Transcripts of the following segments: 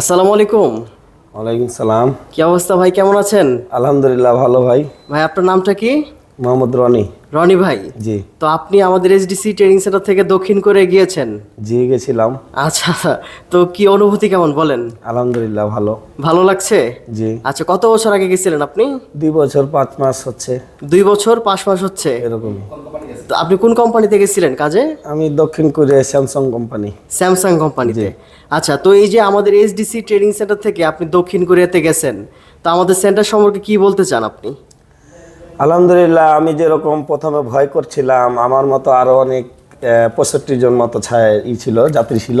আসসালামু আলাইকুম। ওয়ালাইকুম সালাম। কি অবস্থা ভাই কেমন আছেন? আলহামদুলিল্লাহ ভালো ভাই। ভাই আপনার নামটা কি? মোহাম্মদ রনি। রনি ভাই। জি। তো আপনি আমাদের এসডিসি ট্রেনিং সেন্টার থেকে দক্ষিণ করে গিয়েছেন? জি গেছিলাম। আচ্ছা তো কি অনুভূতি কেমন বলেন? আলহামদুলিল্লাহ ভালো। ভালো লাগছে? জি। আচ্ছা কত বছর আগে গেছিলেন আপনি? দুই বছর পাঁচ মাস হচ্ছে। দুই বছর পাঁচ মাস হচ্ছে। এরকমই। তো আপনি কোন কোম্পানিতে গেছিলেন কাজে? আমি দক্ষিণ কোরিয়া স্যামসাং কোম্পানি স্যামসাং কোম্পানিতে আচ্ছা তো এই যে আমাদের এসডিসি ট্রেনিং সেন্টার থেকে আপনি দক্ষিণ কোরিয়াতে গেছেন তো আমাদের সেন্টার সম্পর্কে কি বলতে চান আপনি? আলহামদুলিল্লাহ আমি যেরকম প্রথমে ভয় করছিলাম আমার মতো আরও অনেক পঁয়ষট্টি জন মতো ছায় ই ছিল যাত্রী ছিল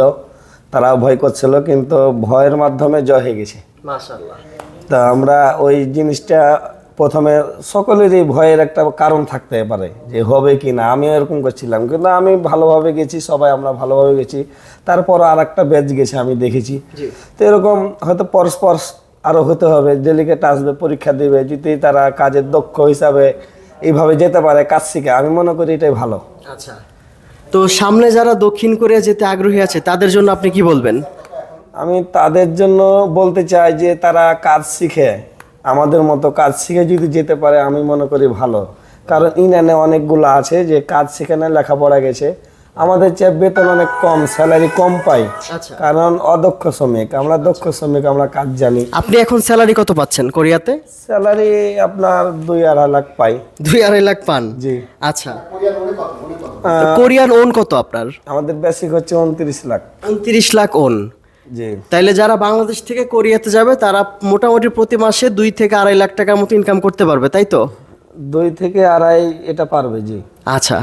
তারাও ভয় করছিল কিন্তু ভয়ের মাধ্যমে জয় হয়ে গেছে। মাশাআল্লাহ। তা আমরা ওই জিনিসটা প্রথমে সকলেরই ভয়ের একটা কারণ থাকতে পারে যে হবে কি না আমিও এরকম করছিলাম। কিন্তু আমি ভালোভাবে গেছি সবাই আমরা ভালোভাবে গেছি। তারপর আর একটা ব্যাচ গেছে আমি দেখেছি। তো এরকম হয়তো পরস্পর আরও হতে হবে ডেলিগেট আসবে পরীক্ষা দিবে যদি তারা কাজের দক্ষ হিসাবে এইভাবে যেতে পারে কাজ শিখে আমি মনে করি এটাই ভালো। আচ্ছা। তো সামনে যারা দক্ষিণ কোরিয়া যেতে আগ্রহী আছে তাদের জন্য আপনি কি বলবেন? আমি তাদের জন্য বলতে চাই যে তারা কাজ শিখে। আমাদের মতো কাজ শিখে যদি যেতে পারে আমি মনে করি ভালো। কারণ ইনানে অনেকগুলো আছে যে কাজ শিখে না লেখাপড়া গেছে। আমাদের চেয়ে বেতন অনেক কম স্যালারি কম পাই। আচ্ছা। কারণ অদক্ষ শ্রমিক আমরা দক্ষ শ্রমিক আমরা কাজ জানি। আপনি এখন স্যালারি কত পাচ্ছেন কোরিয়াতে? স্যালারি আপনার দুই আড়াই লাখ পাই। দুই আড়াই লাখ পান? জি। আচ্ছা। কোরিয়ান ওন কত আপনার? আমাদের বেসিক হচ্ছে উনত্রিশ লাখ। উনত্রিশ লাখ ওন। তাইলে যারা বাংলাদেশ থেকে কোরিয়াতে যাবে তারা মোটামুটি প্রতি মাসে দুই থেকে আড়াই লাখ টাকার মতো ইনকাম করতে পারবে তাই তো? দুই থেকে আড়াই এটা পারবে জি। আচ্ছা।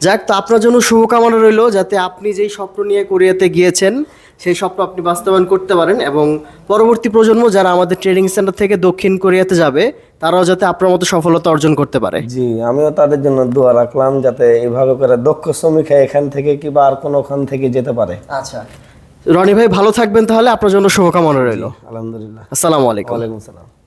যাক তো আপনার জন্য শুভকামনা রইল যাতে আপনি যেই স্বপ্ন নিয়ে কোরিয়াতে গিয়েছেন সেই স্বপ্ন আপনি বাস্তবায়ন করতে পারেন এবং পরবর্তী প্রজন্ম যারা আমাদের ট্রেনিং সেন্টার থেকে দক্ষিণ কোরিয়াতে যাবে তারাও যাতে আপনার মতো সফলতা অর্জন করতে পারে। জি আমিও তাদের জন্য দোয়া রাখলাম যাতে এভাবে করে দক্ষ শ্রমিক এখান থেকে কিংবা আর কোনো ওখান থেকে যেতে পারে। আচ্ছা। রনি ভাই ভালো থাকবেন তাহলে আপনার জন্য শুভকামনা রইল। আলহামদুলিল্লাহ। আসসালামু আলাইকুম। ওয়ালাইকুম সালাম